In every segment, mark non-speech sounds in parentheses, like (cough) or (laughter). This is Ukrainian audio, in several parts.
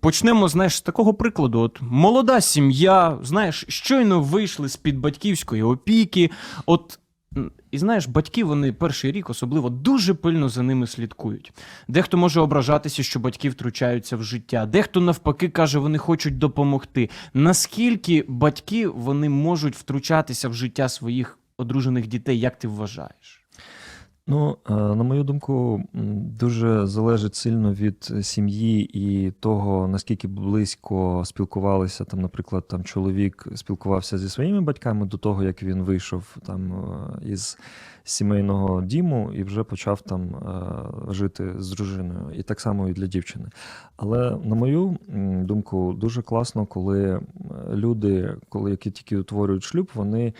почнемо, знаєш, з такого прикладу. От молода сім'я, знаєш, щойно вийшли з-під батьківської опіки. От і знаєш, батьки вони перший рік особливо дуже пильно за ними слідкують. Дехто може ображатися, що батьки втручаються в життя, дехто навпаки каже, вони хочуть допомогти. Наскільки батьки вони можуть втручатися в життя своїх одружених дітей, як ти вважаєш? Ну, е, на мою думку, дуже залежить сильно від сім'ї і того, наскільки близько спілкувалися там, наприклад, там чоловік спілкувався зі своїми батьками до того, як він вийшов там е, із сімейного діму і вже почав там е, жити з дружиною. І так само і для дівчини. Але на мою думку, дуже класно, коли люди, коли які тільки утворюють шлюб, вони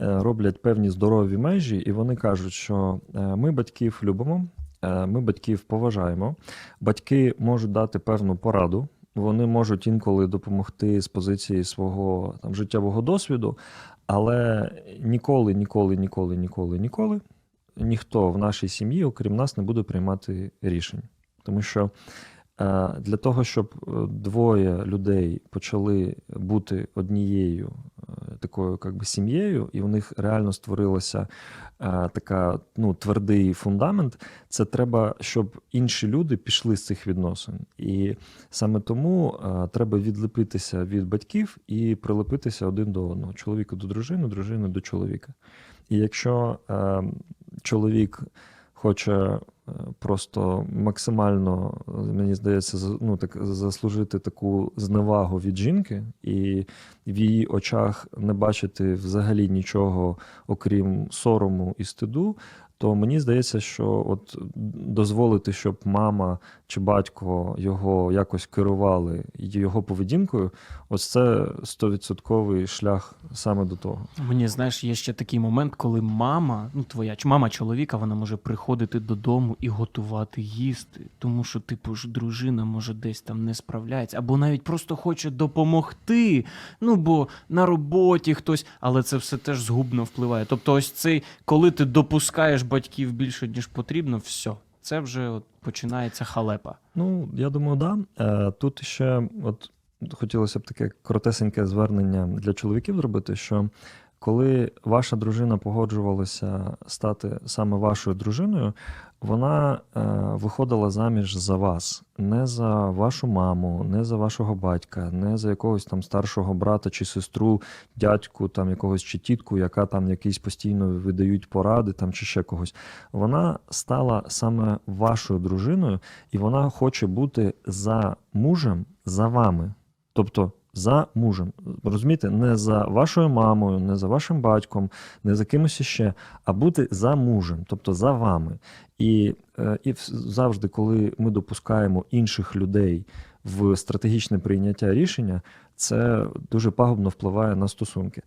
роблять певні здорові межі, і вони кажуть, що е, ми батьків любимо, е, ми батьків поважаємо, батьки можуть дати певну пораду. Вони можуть інколи допомогти з позиції свого там життєвого досвіду, але ніколи, ніколи, ніколи, ніколи, ніколи ніхто в нашій сім'ї, окрім нас, не буде приймати рішень. Тому що е, для того, щоб е, двоє людей почали бути однією е, такою как би, сім'єю, і у них реально створилася е, така ну, твердий фундамент, це треба, щоб інші люди пішли з цих відносин. І саме тому е, треба відлепитися від батьків і прилепитися один до одного: чоловіка до дружини, дружини до чоловіка. І якщо е, чоловік хоче е, просто максимально, е, мені здається, ну, так, заслужити таку зневагу від жінки і в її очах не бачити взагалі нічого, окрім сорому і стиду, то мені здається, що от дозволити, щоб мама чи батько його якось керували його поведінкою, ось це стовідсотковий шлях саме до того. Мені знаєш, є ще такий момент, коли мама, ну твоя ч- мама чоловіка, вона може приходити додому і готувати їсти, тому що, типу ж, дружина може десь там не справляється, або навіть просто хоче допомогти. Ну бо на роботі хтось, але це все теж згубно впливає. Тобто, ось цей, коли ти допускаєш батьків більше ніж потрібно, все, це вже от починається халепа. Ну, я думаю, да. Е, Тут ще от хотілося б таке коротесеньке звернення для чоловіків зробити, що коли ваша дружина погоджувалася стати саме вашою дружиною, вона е, виходила заміж за вас, не за вашу маму, не за вашого батька, не за якогось там старшого брата чи сестру, дядьку, там якогось чи тітку, яка там якісь постійно видають поради там чи ще когось. Вона стала саме вашою дружиною, і вона хоче бути за мужем, за вами. Тобто за мужем. Розумієте, не за вашою мамою, не за вашим батьком, не за кимось іще, а бути за мужем, тобто за вами. І, е, і завжди, коли ми допускаємо інших людей в стратегічне прийняття рішення, це дуже пагубно впливає на стосунки.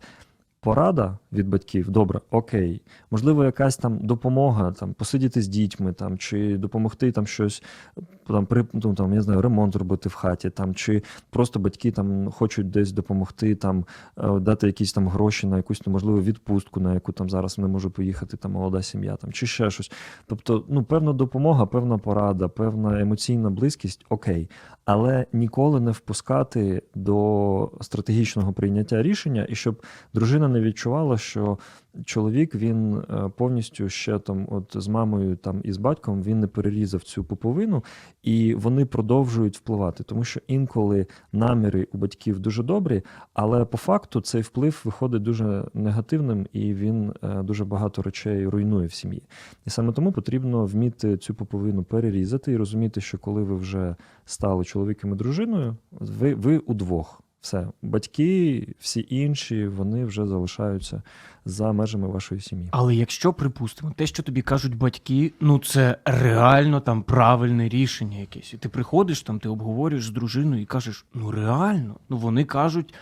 Порада від батьків, добре, окей. Можливо, якась там допомога, там посидіти з дітьми, там чи допомогти там щось, там при ну, там, я знаю, ремонт робити в хаті, там чи просто батьки там хочуть десь допомогти, там е, дати якісь там гроші на якусь ну, можливо відпустку, на яку там зараз не може поїхати там молода сім'я, там чи ще щось. Тобто, ну певна допомога, певна порада, певна емоційна близькість, окей, але ніколи не впускати до стратегічного прийняття рішення, і щоб дружина не відчувала, що чоловік він е, повністю ще там, от з мамою там і з батьком він не перерізав цю пуповину, і вони продовжують впливати, тому що інколи наміри у батьків дуже добрі, але по факту цей вплив виходить дуже негативним, і він е, дуже багато речей руйнує в сім'ї. І саме тому потрібно вміти цю пуповину перерізати і розуміти, що коли ви вже стали чоловіком і дружиною, ви, ви удвох. Все, батьки, всі інші, вони вже залишаються за межами вашої сім'ї. Але якщо припустимо, те, що тобі кажуть батьки, ну це реально там правильне рішення якесь. І ти приходиш там, ти обговорюєш з дружиною і кажеш: ну реально, ну вони кажуть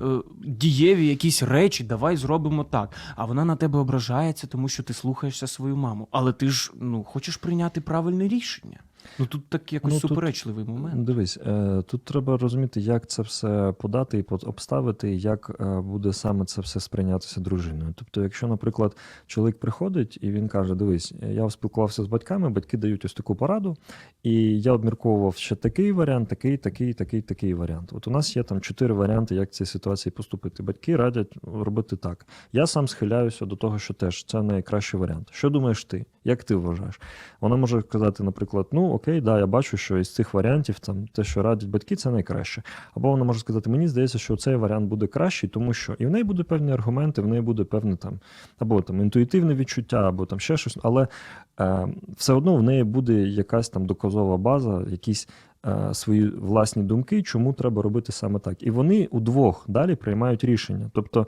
е, дієві якісь речі, давай зробимо так. А вона на тебе ображається, тому що ти слухаєшся свою маму. Але ти ж ну хочеш прийняти правильне рішення. Ну тут так якось Ну, тут- суперечливий момент. Дивись, е, тут треба розуміти, як це все подати і обставити, як е, буде саме це все сприйнятися дружиною. Тобто, якщо, наприклад, чоловік приходить і він каже: Дивись, я спілкувався з батьками, батьки дають ось таку пораду, і я обмірковував ще такий варіант, такий, такий, такий, такий варіант. От у нас є там чотири варіанти, як цій ситуації поступити. Батьки радять робити так. Я сам схиляюся до того, що теж це найкращий варіант. Що думаєш ти? Як ти вважаєш? Вона може сказати, наприклад, ну окей, да, я бачу, що із цих варіантів там те, що радять батьки, це найкраще. Або вона може сказати, мені здається, що цей варіант буде кращий, тому що і в неї будуть певні аргументи, в неї буде певне там або там інтуїтивне відчуття, або там ще щось, але е, все одно в неї буде якась там доказова база, якісь. е, Свої власні думки, чому треба робити саме так, і вони удвох далі приймають рішення. Тобто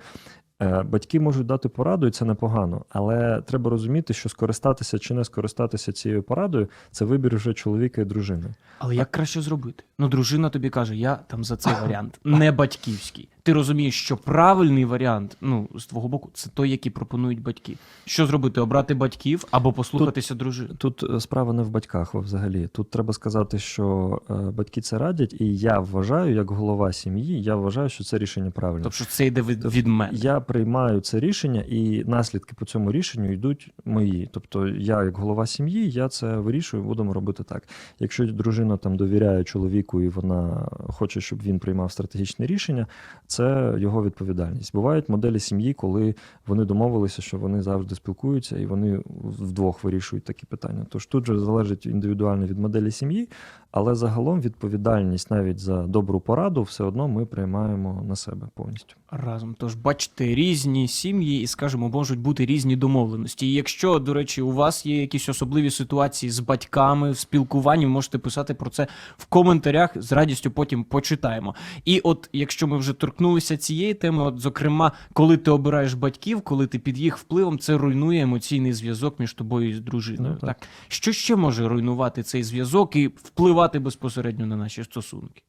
Батьки можуть дати пораду, і це непогано, але треба розуміти, що скористатися чи не скористатися цією порадою це вибір вже чоловіка і дружини. Але як краще зробити? Ну, дружина тобі каже, я там за цей варіант, (laughs) не батьківський. Ти розумієш, що правильний варіант, ну, з твого боку, це той, який пропонують батьки. Що зробити? Обрати батьків або послухатися дружини? Тут е, справа не в батьках взагалі. Тут треба сказати, що е, батьки це радять, і я вважаю, як голова сім'ї, я вважаю, що це рішення правильне. Тобто це йде від, Тобто від мене. Я приймаю це рішення, і наслідки по цьому рішенню йдуть мої. Тобто, я, як голова сім'ї, я це вирішую, будемо робити так. Якщо дружина там довіряє чоловіку і вона хоче, щоб він приймав стратегічне рішення, це його відповідальність. Бувають моделі сім'ї, коли вони домовилися, що вони завжди спілкуються і вони вдвох вирішують такі питання. Тож тут же залежить індивідуально від моделі сім'ї, але загалом відповідальність навіть за добру пораду все одно ми приймаємо на себе повністю. Разом. Тож бачите, різні сім'ї і, скажімо, можуть бути різні домовленості. І якщо, до речі, у вас є якісь особливі ситуації з батьками в спілкуванні, можете писати про це в коментарях. З радістю потім почитаємо. І от якщо ми вже торкнулися цієї теми, от зокрема, коли ти обираєш батьків, коли ти під їх впливом, це руйнує емоційний зв'язок між тобою і дружиною. Ну, так. так. Що ще може руйнувати цей зв'язок і впливати безпосередньо на наші стосунки?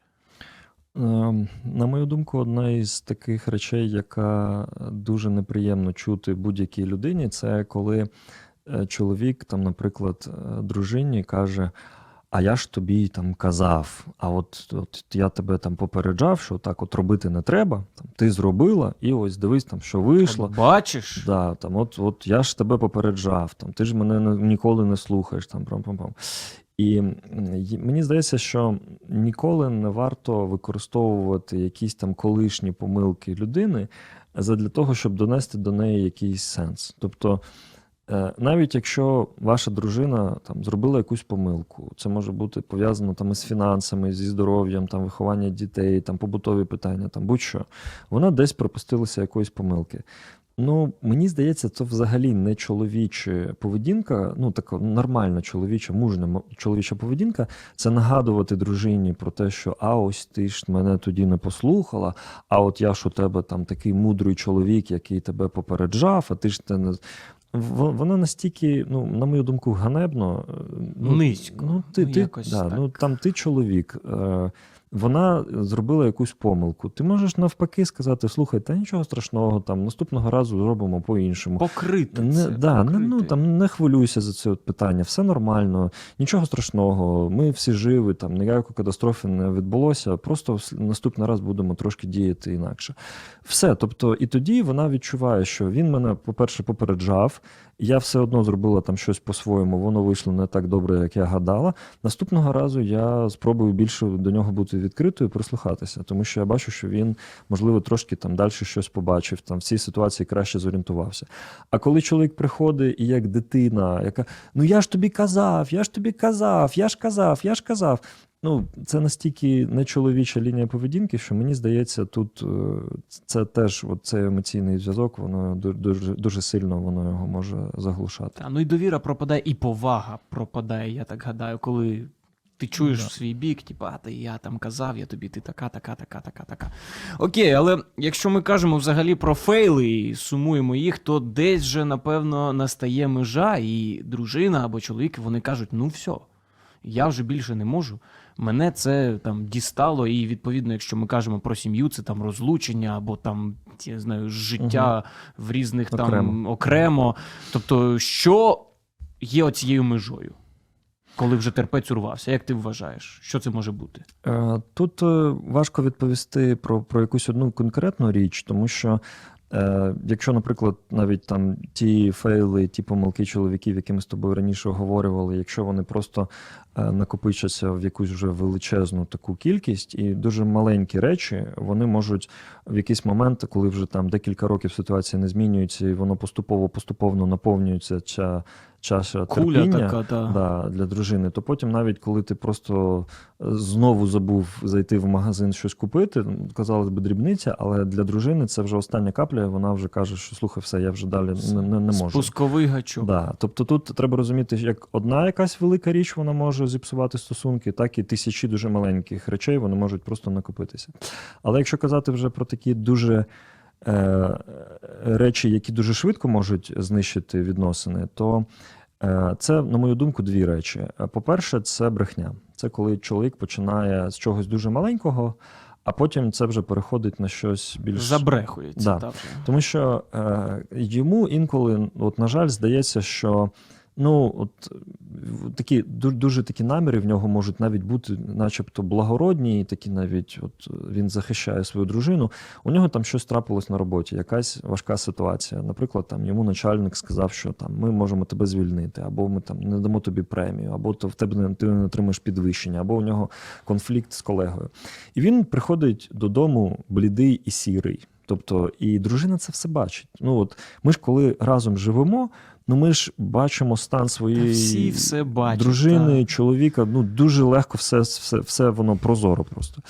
Ем, На мою думку, одна із таких речей, яка дуже неприємно чути будь-якій людині, це коли е, чоловік, там, наприклад, е, дружині каже: А я ж тобі там казав, а от, от я тебе там попереджав, що так от робити не треба. Там, ти зробила, і ось дивись, там, що вийшло. От бачиш? Да, там, от, от я ж тебе попереджав, там, ти ж мене ніколи не слухаєш. Там, пам-пам-пам. І мені здається, що ніколи не варто використовувати якісь там колишні помилки людини для того, щоб донести до неї якийсь сенс. Тобто, навіть якщо ваша дружина там зробила якусь помилку, це може бути пов'язано там із фінансами, зі здоров'ям, там виховання дітей, там побутові питання, там будь-що, вона десь припустилася якоїсь помилки. Ну, мені здається, це взагалі не чоловіча поведінка, ну така нормальна чоловіча, мужня чоловіча поведінка. Це нагадувати дружині про те, що а ось ти ж мене тоді не послухала, а от я ж у тебе там такий мудрий чоловік, який тебе попереджав, а ти ж те не. Воно настільки, ну, на мою думку, ганебно. е, Ну, Низько. Ну, ти, Ну, ти, якось да, так. ну, там ти чоловік. Е, вона зробила якусь помилку. Ти можеш навпаки сказати: слухай, та нічого страшного, там наступного разу зробимо по-іншому. Покрити Не, це. да, не, ну, там, не хвилюйся за це питання, все нормально, нічого страшного, ми всі живі, там ніякої катастрофи не відбулося, просто наступний раз будемо трошки діяти інакше. Все. Тобто, і тоді вона відчуває, що він мене, по-перше, попереджав, я все одно зробила там щось по-своєму, воно вийшло не так добре, як я гадала. Наступного разу я спробую більше до нього бути відкритою, прислухатися, тому що я бачу, що він, можливо, трошки там далі щось побачив, там в цій ситуації краще зорієнтувався. А коли чоловік приходить і як дитина, яка ну я ж тобі казав, я ж тобі казав, я ж казав, я ж казав. Ну, це настільки нечоловіча лінія поведінки, що мені здається, тут е, це теж от цей емоційний зв'язок, воно дуже, дуже сильно воно його може заглушати. Та, ну і довіра пропадає, і повага пропадає, я так гадаю, коли ти чуєш Да. в свій бік, типа, а ти я там казав, я тобі ти така, така, така, така, така. Окей, але якщо ми кажемо взагалі про фейли і сумуємо їх, то десь же, напевно, настає межа, і дружина або чоловік вони кажуть: ну все, я вже більше не можу. Мене це там дістало, і відповідно, якщо ми кажемо про сім'ю, це там розлучення або там я знаю, життя в різних там Окремо. окремо. Тобто, що є оцією межою? коли вже терпець урвався. Як ти вважаєш, що це може бути? Е, Тут е, важко відповісти про, про якусь одну конкретну річ, тому що. Е, якщо, наприклад, навіть там ті фейли, ті помилки чоловіків, які ми з тобою раніше оговорювали, якщо вони просто е, накопичаться в якусь вже величезну таку кількість, і дуже маленькі речі, вони можуть в якийсь момент, коли вже там декілька років ситуація не змінюється, і воно поступово поступово наповнюється ця чаша Куля терпіння, така, та. да, для дружини, то потім, навіть коли ти просто е, знову забув зайти в магазин щось купити, ну, казалось би, дрібниця, але для дружини це вже остання капля, вона вже каже, що слухай, все, я вже далі не, не, не можу. Спусковий гачок. Да. Тобто тут треба розуміти, як одна якась велика річ вона може зіпсувати стосунки, так і тисячі дуже маленьких речей вони можуть просто накопитися. Але якщо казати вже про такі дуже е, речі, які дуже швидко можуть знищити відносини, то е, це, на мою думку, дві речі. Е, По-перше, це брехня. Це коли чоловік починає з чогось дуже маленького, а потім це вже переходить на щось більш Забрехується. Да. Тому що е, йому інколи, от, на жаль, здається, що ну, от, такі, ду- дуже такі наміри в нього можуть навіть бути, начебто, благородні, і такі навіть от, він захищає свою дружину. У нього там щось трапилось на роботі, якась важка ситуація. Наприклад, там йому начальник сказав, що там ми можемо тебе звільнити, або ми там не дамо тобі премію, або то в тебе не, ти не отримаєш підвищення, або у нього конфлікт з колегою. І він приходить додому блідий і сірий. Тобто, і дружина це все бачить. Ну от ми ж коли разом живемо, ну ми ж бачимо стан своєї всі все бачать. дружини, та. чоловіка. Ну дуже легко все, все, все воно прозоро просто.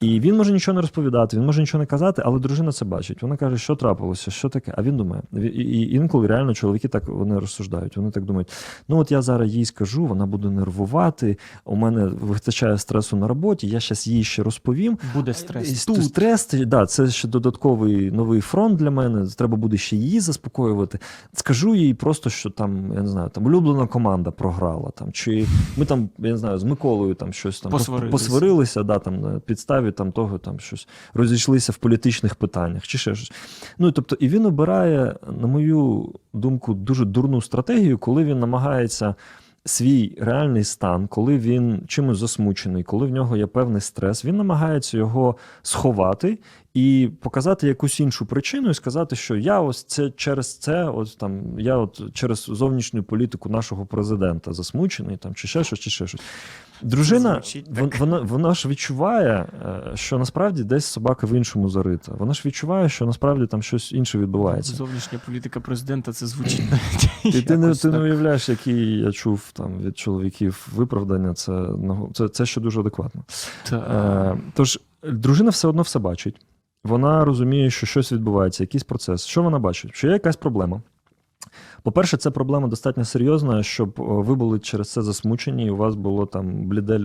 І він може нічого не розповідати, він може нічого не казати, але дружина це бачить. Вона каже, що трапилося, що таке. А він думає. І, і інколи реально чоловіки так вони розсуждають. Вони так думають: ну от я зараз їй скажу, вона буде нервувати. У мене вистачає стресу на роботі. Я зараз їй ще розповім. Буде стрес. ст- Стрес, це- да, це ще додатковий новий фронт для мене. Треба буде ще її заспокоювати. Скажу їй просто, що там, я не знаю, там улюблена команда програла. Там, чи ми там, я не знаю, з Миколою там щось там Посварилися. посварилися, да, там, на підставі там, того, там щось розійшлися в політичних питаннях, чи ще щось. Ну, тобто, і він обирає, на мою думку, дуже дурну стратегію, коли він намагається свій реальний стан, коли він чимось засмучений, коли в нього є певний стрес, він намагається його сховати і показати якусь іншу причину, і сказати, що я ось це через це, ось там я от через зовнішню політику нашого президента засмучений, там чи ще щось, чи ще щось. Дружина, вон- вона, вона ж відчуває, е, що насправді десь собака в іншому зарита. Вона ж відчуває, що насправді там щось інше відбувається. Зовнішня політика президента це звучить Ти, ти, не, ти не уявляєш, які я чув там від чоловіків виправдання. Це, ну, це, це ще дуже адекватно. Та. Е, тож дружина все одно все бачить. Вона розуміє, що щось відбувається, якийсь процес. Що вона бачить? Що є якась проблема. По-перше, це проблема достатньо серйозна, щоб ви були через це засмучені, і у вас було там бліде,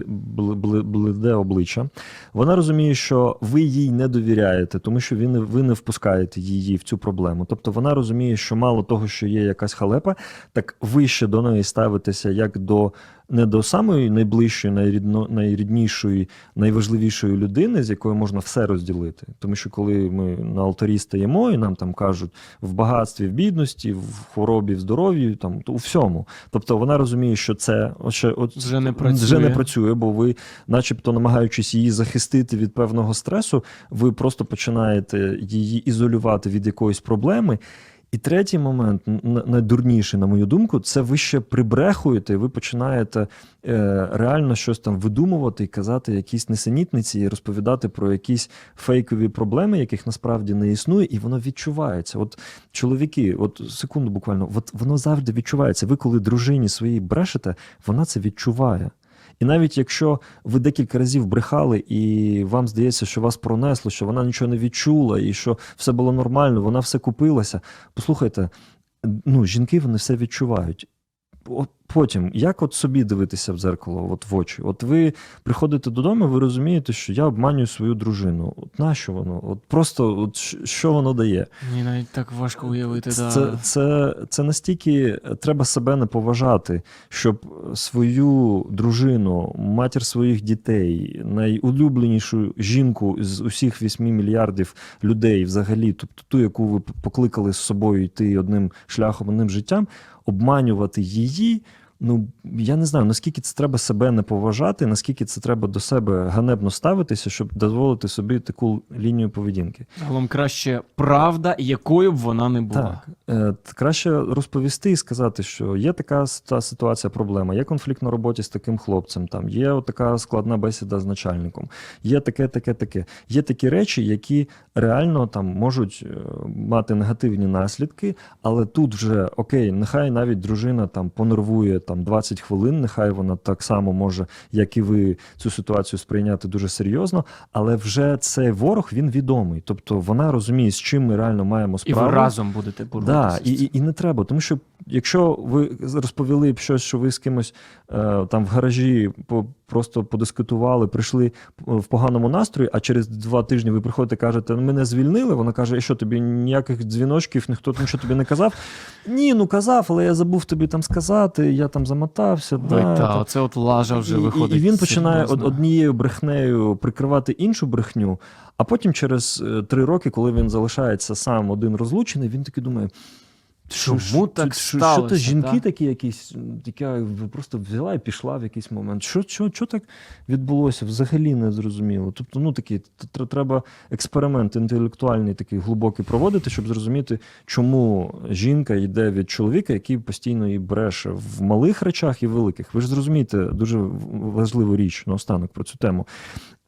бліде обличчя. Вона розуміє, що ви їй не довіряєте, тому що ви не, ви не впускаєте її в цю проблему. Тобто вона розуміє, що мало того, що є якась халепа, так ви ще до неї ставитеся як до не до самої найближчої, найрідно, найріднішої, найважливішої людини, з якою можна все розділити. Тому що коли ми на алтарі стаємо, і нам там кажуть в багатстві, в бідності, в хворобі, в здоров'ї, там то у всьому. Тобто вона розуміє, що це от от, Вже не вже не працює. працює, бо ви, начебто, намагаючись її захистити від певного стресу, ви просто починаєте її ізолювати від якоїсь проблеми. І третій момент, найдурніший, на мою думку, це ви ще прибрехуєте, ви починаєте е, реально щось там видумувати і казати якісь несенітниці, і розповідати про якісь фейкові проблеми, яких насправді не існує, і воно відчувається. От чоловіки, от секунду буквально, от воно завжди відчувається. Ви, коли дружині своїй брешете, вона це відчуває. І навіть якщо ви декілька разів брехали, і вам здається, що вас пронесло, що вона нічого не відчула, і що все було нормально, вона все купилася. Послухайте, ну, жінки вони все відчувають. От потім, як от собі дивитися в дзеркало, от в очі? От ви приходите додому, ви розумієте, що я обманюю свою дружину. От нащо воно? От просто от що воно дає? Мені навіть так важко уявити. Да. Це, це, це настільки треба себе не поважати, щоб свою дружину, матір своїх дітей, найулюбленішу жінку з усіх 8 мільярдів людей, взагалі, тобто ту, яку ви покликали з собою йти одним шляхом, одним життям, обманювати її. Ну, я не знаю, наскільки це треба себе не поважати, наскільки це треба до себе ганебно ставитися, щоб дозволити собі таку лінію поведінки. Загалом краще правда, якою б вона не була. Так, е, краще розповісти і сказати, що є така ситуа- ситуація, проблема, є конфлікт на роботі з таким хлопцем, там є така складна бесіда з начальником, є таке, таке, таке. Є такі речі, які реально там можуть е, мати негативні наслідки, але тут вже окей, нехай навіть дружина там понервує там 20 хвилин, нехай вона так само може, як і ви, цю ситуацію сприйняти дуже серйозно, але вже цей ворог він відомий. Тобто вона розуміє, з чим ми реально маємо І справу. ви разом будете боротися. Да, і, і, і не треба, тому що якщо ви розповіли б щось, що ви з кимось е, там в гаражі по, просто подискутували, прийшли в поганому настрої, а через два тижні ви приходите і кажете, мене звільнили. Вона каже, що тобі ніяких дзвіночків, ніхто нічого тобі не казав. Ні, ну казав, але я забув тобі там сказати, я там замотався. Ой, да, та, оце от лажа вже і, і- виходить. І він починає серйозно. однією брехнею прикривати іншу брехню, а потім через е, три роки, коли він залишається сам один розлучений, він таки думає. Чому що- так що, Що то жінки та? такі якісь, яка просто взяла і пішла в якийсь момент. Що, що, що так відбулося? Взагалі не зрозуміло. Тобто, ну такі треба експеримент інтелектуальний такий глибокий проводити, щоб зрозуміти, чому жінка йде від чоловіка, який постійно її бреше в малих речах і великих. Ви ж зрозумієте дуже важливу річ наостанок про цю тему.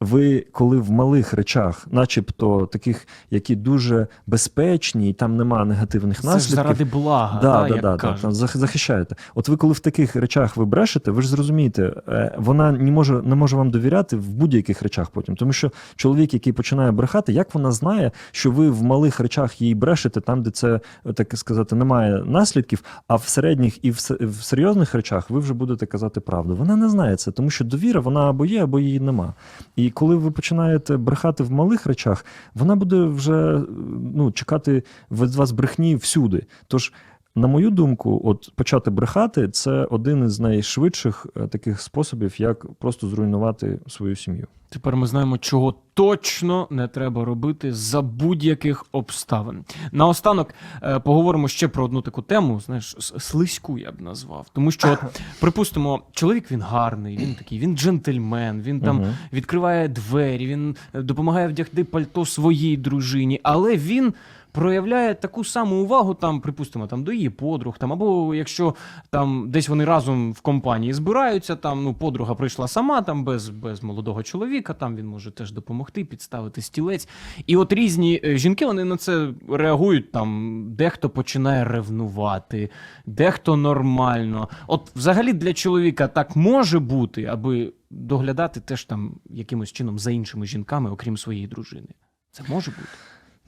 Ви, коли в малих речах, начебто таких, які дуже безпечні, і там нема негативних Це наслідків, заради блага, Да, да, як да, кажуть. зах- захищаєте. От ви, коли в таких речах ви брешете, ви ж зрозумієте, е, вона не може, не може вам довіряти в будь-яких речах потім. Тому що чоловік, який починає брехати, як вона знає, що ви в малих речах їй брешете, там, де це так сказати, немає наслідків, а в середніх і в, в серйозних речах ви вже будете казати правду. Вона не знає це, тому що довіра вона або є, або її нема. І коли ви починаєте брехати в малих речах, вона буде вже ну, чекати від вас брехні всюди. Тож, на мою думку, от почати брехати це один із найшвидших е, таких способів, як просто зруйнувати свою сім'ю. Тепер ми знаємо, чого точно не треба робити за будь-яких обставин. Наостанок е, поговоримо ще про одну таку тему, знаєш, слизьку я б назвав. Тому що, от, (laughs) припустимо, чоловік він гарний, він такий, він джентльмен, він там Мгм. відкриває двері, він е, допомагає вдягти пальто своїй дружині, але він. Проявляє таку саму увагу, там, припустимо, там до її подруг, там, або якщо там десь вони разом в компанії збираються, там ну подруга прийшла сама, там без, без молодого чоловіка, там він може теж допомогти, підставити стілець. І от різні е, жінки вони на це реагують. Там дехто починає ревнувати, дехто нормально. От взагалі для чоловіка так може бути, аби доглядати теж там якимось чином за іншими жінками, окрім своєї дружини. Це може бути.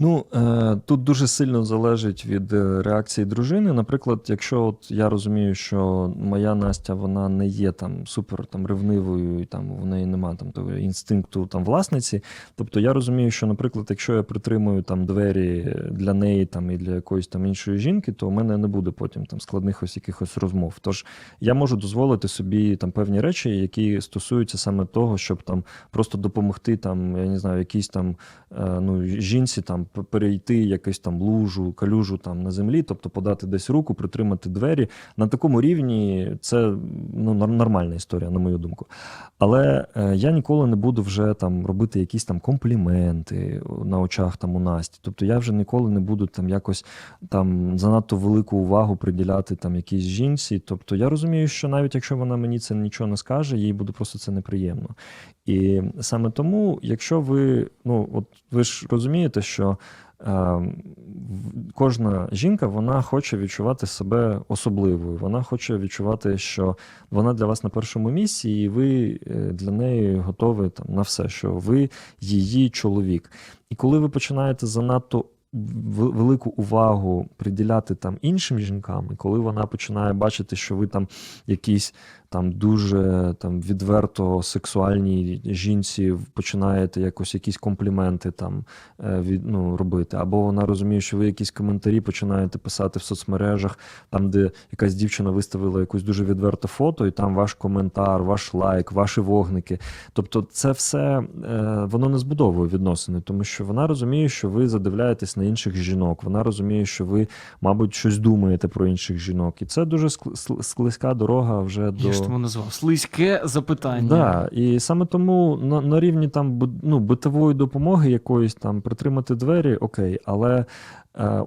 Ну е, тут дуже сильно залежить від е, реакції дружини. Наприклад, якщо от я розумію, що моя Настя вона не є там супер там ревнивою, і там в неї немає там того інстинкту там власниці. Тобто я розумію, що, наприклад, якщо я притримую там двері для неї там і для якоїсь там іншої жінки, то у мене не буде потім там складних ось якихось розмов. Тож я можу дозволити собі там певні речі, які стосуються саме того, щоб там просто допомогти там, я не знаю, якійсь там е, ну, жінці там перейти якусь там лужу, калюжу там на землі, тобто подати десь руку, притримати двері. На такому рівні це ну, нормальна історія, на мою думку. Але е, я ніколи не буду вже там робити якісь там компліменти на очах там у Насті. Тобто я вже ніколи не буду там якось там занадто велику увагу приділяти там якійсь жінці. Тобто я розумію, що навіть якщо вона мені це нічого не скаже, їй буде просто це неприємно. І саме тому, якщо ви, ну от ви ж розумієте, що е, кожна жінка вона хоче відчувати себе особливою. Вона хоче відчувати, що вона для вас на першому місці, і ви е, для неї готові там на все, що ви її чоловік. І коли ви починаєте занадто велику увагу приділяти там іншим жінкам, і коли вона починає бачити, що ви там якийсь там дуже там відверто сексуальній жінці починаєте якось якісь компліменти там е, від, ну, робити, або вона розуміє, що ви якісь коментарі починаєте писати в соцмережах, там, де якась дівчина виставила якусь дуже відверте фото, і там ваш коментар, ваш лайк, ваші вогники. Тобто, це все е, воно не збудовує відносини, тому що вона розуміє, що ви задивляєтесь на інших жінок. Вона розуміє, що ви, мабуть, щось думаєте про інших жінок. І це дуже склизька дорога вже до ж тому назвав слизьке запитання. Да, і саме тому на, на рівні там ну, битової допомоги якоїсь там притримати двері, окей, але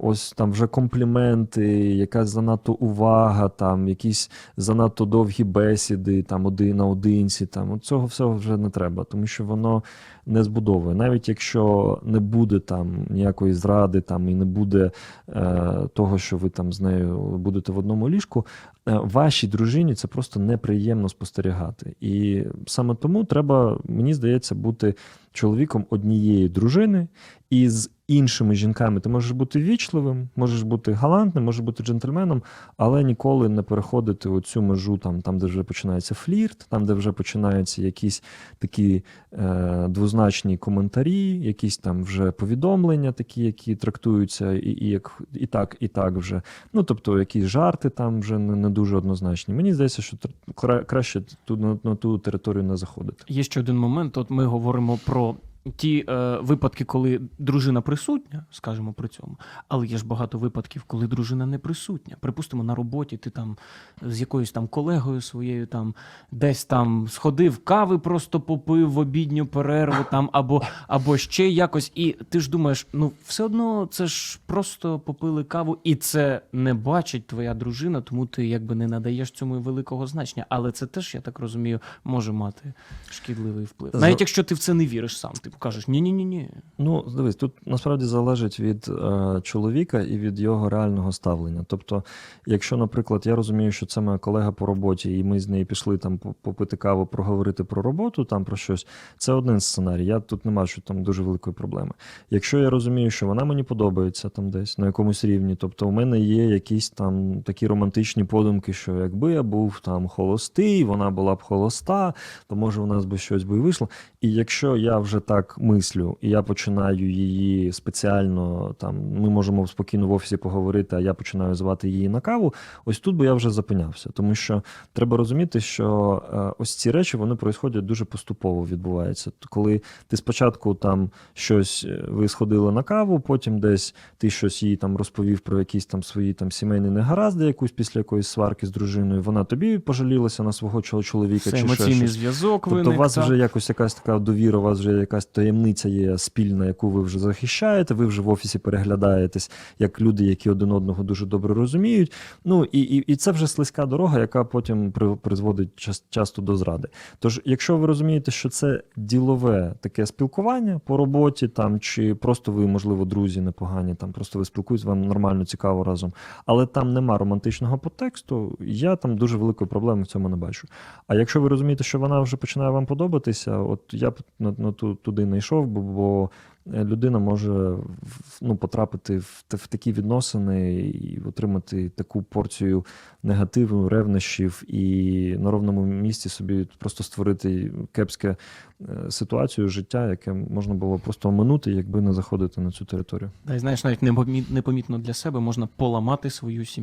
ось там вже компліменти, якась занадто увага, там якісь занадто довгі бесіди, там один наодинці, там от цього всього вже не треба, тому що воно не збудовує. Навіть якщо не буде там ніякої зради, там і не буде е, того, що ви там з нею будете в одному ліжку, е, вашій дружині це просто неприємно спостерігати. І саме тому треба, мені здається, бути чоловіком однієї дружини, і з іншими жінками ти можеш бути вічливим, можеш бути галантним, можеш бути джентльменом, але ніколи не переходити оцю межу, там, там де вже починається флірт, там, де вже починаються якісь такі е, двозначні коментарі, якісь там вже повідомлення, такі, які трактуються і, і, як, і так, і так вже. Ну, тобто, якісь жарти там вже не, не дуже однозначні. Мені здається, що кра- краще ту, на, на ту територію не заходити. Є ще один момент. От ми говоримо про ті е, випадки, коли дружина присутня, скажімо при цьому, але є ж багато випадків, коли дружина не присутня. Припустимо, на роботі ти там з якоюсь там колегою своєю там десь там сходив, кави просто попив в обідню перерву, там або, або ще якось. І ти ж думаєш, ну все одно це ж просто попили каву, і це не бачить твоя дружина, тому ти якби не надаєш цьому великого значення. Але це теж, я так розумію, може мати шкідливий вплив. Навіть якщо ти в це не віриш сам, ти кажеш ні, ні, ні, ні. Ну, дивись, тут насправді залежить від е, чоловіка і від його реального ставлення. Тобто, якщо, наприклад, я розумію, що це моя колега по роботі, і ми з нею пішли там попити каву, проговорити про роботу, там про щось, це один сценарій. Я тут не бачу там дуже великої проблеми. Якщо я розумію, що вона мені подобається там десь на якомусь рівні, тобто у мене є якісь там такі романтичні подумки, що якби я був там холостий, вона була б холоста, то може у нас би щось би вийшло. І якщо я вже так мислю, і я починаю її спеціально там, ми можемо спокійно в офісі поговорити, а я починаю звати її на каву. Ось тут би я вже зупинявся, тому що треба розуміти, що е, ось ці речі вони происходять дуже поступово відбуваються. Коли ти спочатку там щось е, ви сходили на каву, потім десь ти щось їй там розповів про якісь там свої там сімейні негаразди, якусь після якоїсь сварки з дружиною. Вона тобі пожалілася на свого чоловіка Це чи емоційний щось. зв'язок Тобто виник. у вас так. вже якось якась така довіра, у вас вже якась таємниця є спільна, яку ви вже захищаєте. Ви вже в офісі переглядаєтесь як люди, які один одного дуже добре розуміють. Ну і, і, і це вже слизька дорога, яка потім при, призводить час, часто до зради. Тож, якщо ви розумієте, що це ділове таке спілкування по роботі, там чи просто ви, можливо, друзі непогані, там просто ви спілкуєтесь, вам нормально цікаво разом, але там нема романтичного подтексту, я там дуже великої проблеми в цьому не бачу. А якщо ви розумієте, що вона вже починає вам подобатися, от я б на, на ту, туди не йшов, бо, бо е, людина може ну, потрапити в, в такі відносини і отримати таку порцію негативу, ревнощів, і на ровному місці собі просто створити кепське е, ситуацію життя, яке можна було просто оминути, якби не заходити на цю територію. Та й знаєш, навіть непомітно для себе можна поламати свою сім'ю.